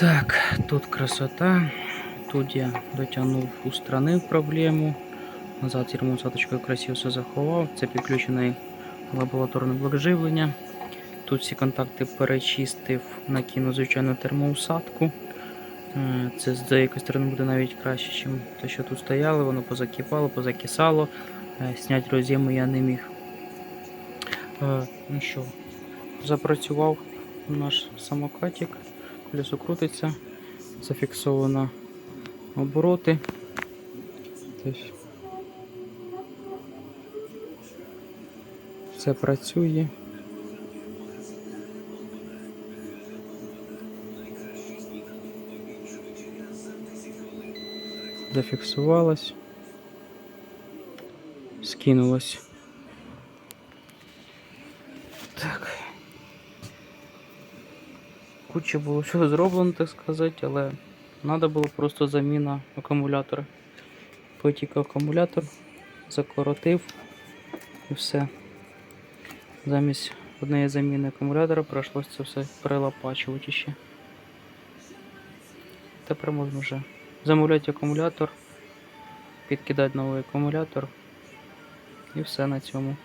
Так, тут красота. Тут я дотягнув, устранив проблему. Назад термосаточкою красиво все заховав. Це підключений лабораторне блок. Тут всі контакти перечистив, накинув звичайну термоусадку. Е, Це з деякої сторони буде навіть краще, ніж те, що тут стояло, воно позакипало, позакисало. Е, Снять роз'єму я не міг. Е, Ну що, запрацював наш самокатик, колесо крутиться, зафіксовано обороти. Все працює. Зафіксувалось. Скинулось. Так. Куча було всього зроблено, так сказати, але треба було просто заміна акумулятора. Потік акумулятор, закоротив і все. Замість однієї заміни акумулятора прийшлося це все перелопачувати ще. Тепер можна вже замовляти акумулятор, підкидати новий акумулятор і все на цьому.